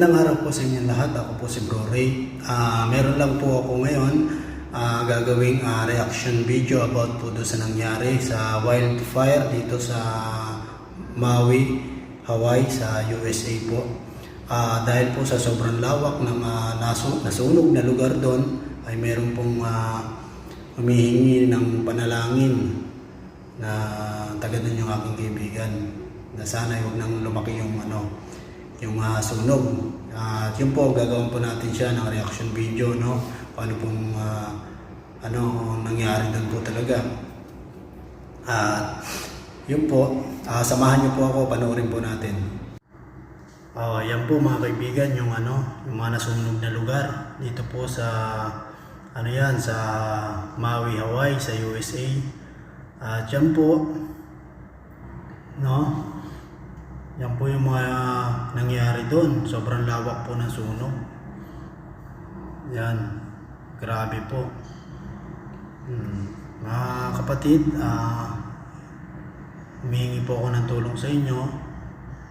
Magandang araw po sa inyong lahat. Ako po si Bro Ray. Ah, meron lang po ako ngayon ah, gagawing ah, reaction video about po doon sa nangyari sa wildfire dito sa Maui, Hawaii sa USA po. Ah, dahil po sa sobrang lawak ng ah, nasu- nasunog na lugar doon ay meron pong ah, humihingi ng panalangin na taga doon yung aking kaibigan na sana huwag nang lumaki yung ano yung ah, sunog at yun po gagawin po natin siya ng reaction video no kung ano pong ah, ano nangyari doon po talaga at yun po ah, samahan niyo po ako panoorin po natin Oh, yan po mga kaibigan yung ano, yung mga nasunog na lugar dito po sa ano yan sa Maui, Hawaii sa USA. At yan po no. Yan po yung mga nangyari doon. Sobrang lawak po ng sunog. Yan. Grabe po. Hmm. Mga kapatid, ah humihingi po ako ng tulong sa inyo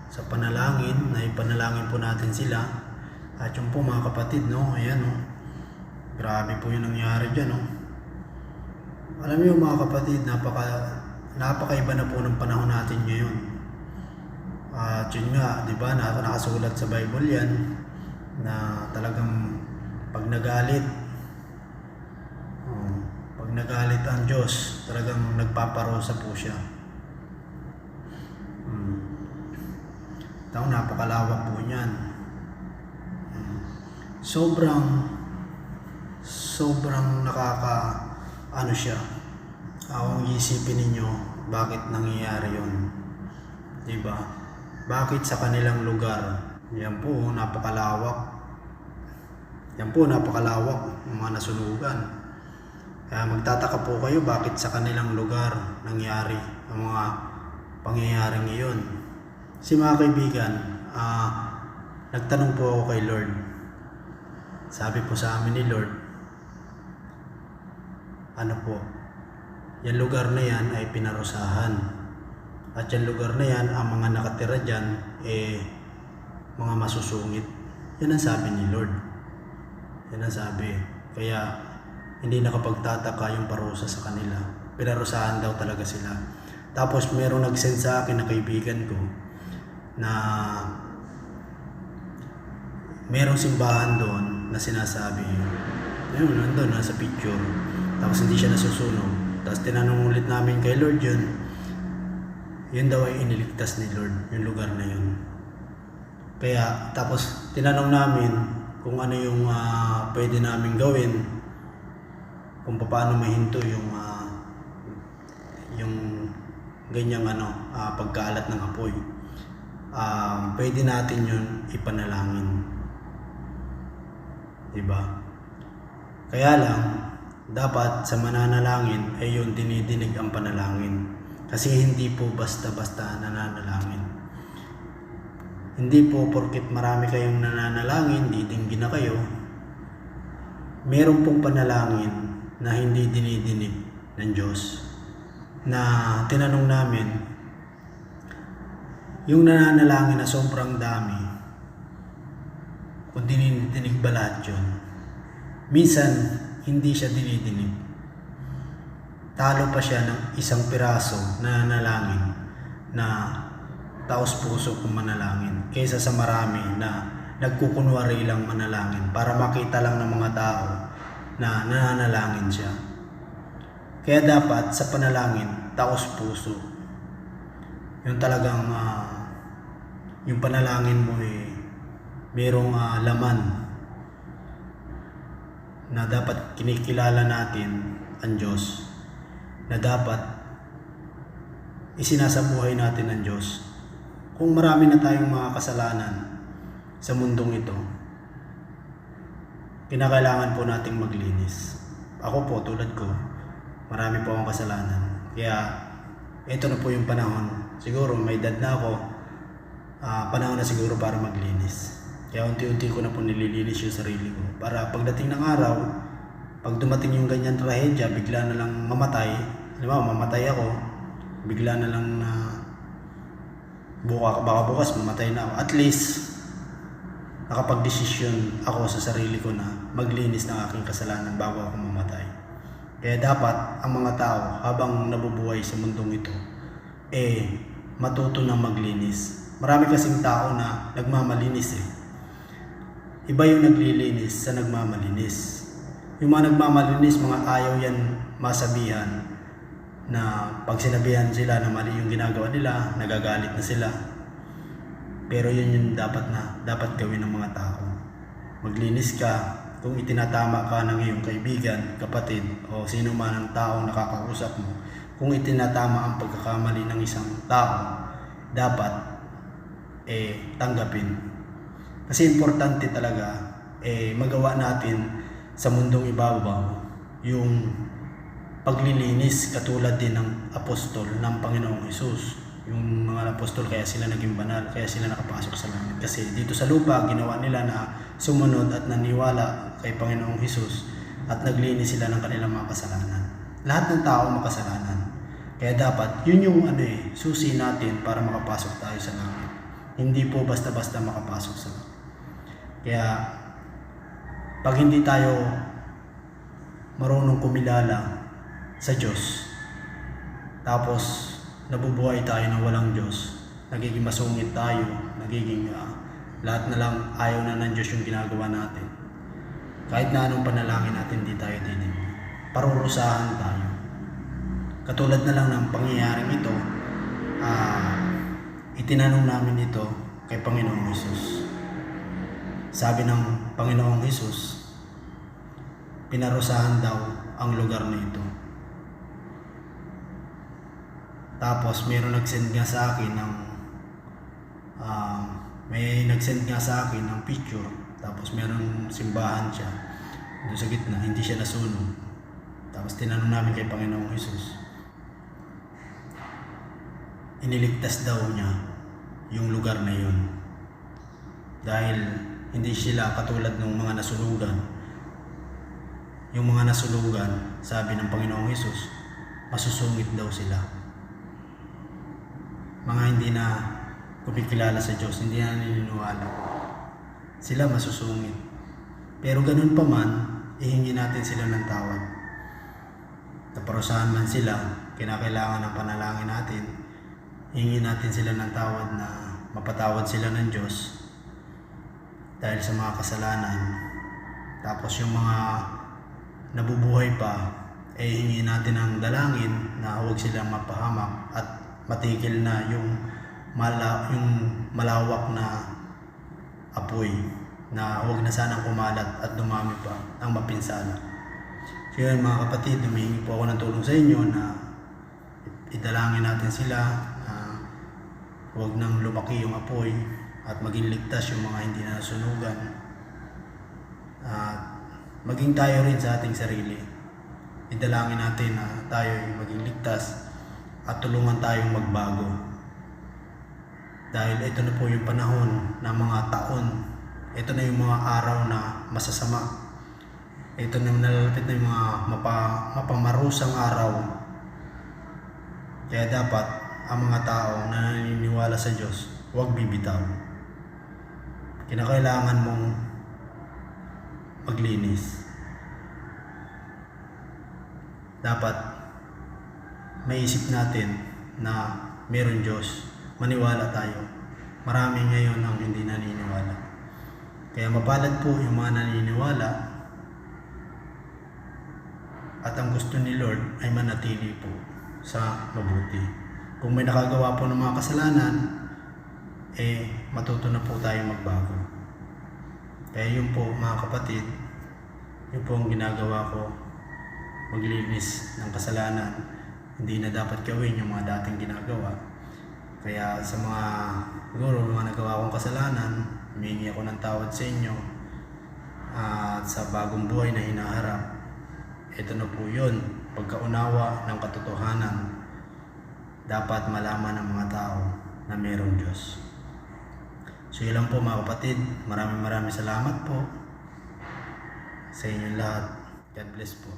sa panalangin, na ipanalangin po natin sila. At yung po mga kapatid, no, ayan, no, grabe po yung nangyari dyan, no. Alam niyo mga kapatid, napaka, napakaiba na po ng panahon natin ngayon. At yun nga, di ba, na, nakasulat sa Bible yan, na talagang pag nagalit, oh, pag nagalit ang Diyos, talagang nagpaparosa po siya. Hmm. Tao, napakalawak po niyan. Sobrang, sobrang nakaka, ano siya, kung isipin ninyo, bakit nangyayari yun. Diba? Bakit sa kanilang lugar? Yan po, napakalawak. Yan po, napakalawak ng mga nasunugan. Kaya magtataka po kayo bakit sa kanilang lugar nangyari ang mga pangyayaring iyon. Si mga kaibigan, ah, nagtanong po ako kay Lord. Sabi po sa amin ni Lord, ano po, yung lugar na yan ay pinarusahan. At yung lugar na yan, ang mga nakatira dyan, eh, mga masusungit. Yan ang sabi ni Lord. Yan ang sabi. Kaya, hindi nakapagtataka yung parusa sa kanila. Pinarusahan daw talaga sila. Tapos, merong nag-send sa akin na kaibigan ko na merong simbahan doon na sinasabi ayun, nandun, nasa picture. Tapos hindi siya nasusunog. Tapos tinanong ulit namin kay Lord yun. Yun daw ay iniligtas ni Lord, yung lugar na yun. Kaya, tapos tinanong namin kung ano yung ah, pwede namin gawin kung paano mahinto yung ah, yung ganyang ano, ah, pagkaalat ng apoy. Ah, pwede natin yun ipanalangin. 'Di ba? Kaya lang, dapat sa mananalangin ay yung dinidinig ang panalangin. Kasi hindi po basta-basta nananalangin. Hindi po porkit marami kayong nananalangin, didinggin na kayo. Meron pong panalangin na hindi dinidinig ng Diyos. Na tinanong namin, yung nananalangin na sobrang dami, kung dinidinig ba lahat yun? Minsan, hindi siya dinidinig. Talo pa siya ng isang piraso na nanalangin na taos puso kung manalangin kaysa sa marami na nagkukunwari lang manalangin para makita lang ng mga tao na nananalangin siya. Kaya dapat sa panalangin, taos puso. Yung talagang ah, yung panalangin mo eh merong ah, laman na dapat kinikilala natin ang Diyos na dapat isinasabuhay natin ang Diyos. Kung marami na tayong mga kasalanan sa mundong ito kinakailangan po nating maglinis. Ako po tulad ko marami po akong kasalanan. Kaya ito na po yung panahon. Siguro may edad na ako. Ah, panahon na siguro para maglinis. Kaya unti-unti ko na po nililinis yung sarili ko. Para pagdating ng araw, pag dumating yung ganyan trahedya, bigla na lang mamatay. Halimbawa, mamatay ako, bigla na lang na buka, baka bukas mamatay na ako. At least, nakapagdesisyon ako sa sarili ko na maglinis ng aking kasalanan bago ako mamatay. Kaya dapat ang mga tao habang nabubuhay sa mundong ito, eh matuto na maglinis. Marami kasing tao na nagmamalinis eh. Iba yung naglilinis sa nagmamalinis. Yung mga nagmamalinis, mga ayaw yan masabihan na pag sinabihan sila na mali yung ginagawa nila, nagagalit na sila. Pero yun yung dapat na, dapat gawin ng mga tao. Maglinis ka, kung itinatama ka ng iyong kaibigan, kapatid, o sino man ang taong nakakausap mo, kung itinatama ang pagkakamali ng isang tao, dapat eh tanggapin. Kasi importante talaga eh magawa natin sa mundong ibabaw yung paglilinis katulad din ng apostol ng Panginoong Hesus. Yung mga apostol kaya sila naging banal, kaya sila nakapasok sa langit. Kasi dito sa lupa, ginawa nila na sumunod at naniwala kay Panginoong Hesus at naglinis sila ng kanilang mga kasalanan. Lahat ng tao makasalanan. Kaya dapat, yun yung ano eh, susi natin para makapasok tayo sa langit. Hindi po basta-basta makapasok sa langit. Kaya, pag hindi tayo marunong kumilala sa Diyos, tapos nabubuhay tayo na walang Diyos, nagiging masungit tayo, nagiging ah, lahat na lang ayaw na ng Diyos yung ginagawa natin. Kahit na anong panalangin natin, hindi tayo dinig. Parurusahan tayo. Katulad na lang ng pangyayaring ito, ah, itinanong namin ito kay Panginoong Hesus. Sabi ng Panginoong Hesus, pinarusahan daw ang lugar na ito. Tapos mayroon nag-send nga sa akin ng ah, may nag-send nga sa akin ng picture. Tapos mayroong simbahan siya doon sa gitna, hindi siya nasunog. Tapos tinanong namin kay Panginoong Hesus. Iniligtas daw niya yung lugar na yun. Dahil hindi sila katulad ng mga nasunugan. Yung mga nasulugan, sabi ng Panginoong Hesus, masusungit daw sila mga hindi na kumikilala sa Diyos, hindi na naniniwala. Sila masusungit. Pero ganun pa man, ihingi natin sila ng tawad. Naparusahan man sila, kinakailangan ng panalangin natin, ihingi natin sila ng tawad na mapatawad sila ng Diyos dahil sa mga kasalanan. Tapos yung mga nabubuhay pa, eh hingi natin ng dalangin na huwag silang mapahamak at matigil na yung mala, yung malawak na apoy na huwag na sanang kumalat at dumami pa ang mapinsala. So yun mga kapatid, humihingi po ako ng tulong sa inyo na idalangin natin sila na huwag nang lumaki yung apoy at maging ligtas yung mga hindi na nasunugan. At maging tayo rin sa ating sarili. Idalangin natin na tayo ay maging ligtas at tulungan tayong magbago. Dahil ito na po yung panahon ng mga taon. Ito na yung mga araw na masasama. Ito na nalalapit na yung mga mapa, mapamarusang araw. Kaya dapat ang mga tao na naniniwala sa Diyos, huwag bibitaw. Kinakailangan mong maglinis. Dapat maisip natin na meron Diyos, maniwala tayo. Marami ngayon ang hindi naniniwala. Kaya mapalad po yung mga naniniwala at ang gusto ni Lord ay manatili po sa mabuti. Kung may nakagawa po ng mga kasalanan, eh matuto na po tayo magbago. Kaya yun po mga kapatid, yun po ang ginagawa ko, maglinis ng kasalanan hindi na dapat gawin yung mga dating ginagawa. Kaya sa mga siguro mga nagawa kong kasalanan, humingi ako ng tawad sa inyo at sa bagong buhay na hinaharap. Ito na po yun, pagkaunawa ng katotohanan. Dapat malaman ng mga tao na mayroong Diyos. So yun lang po mga kapatid. Maraming maraming salamat po sa inyong lahat. God bless po.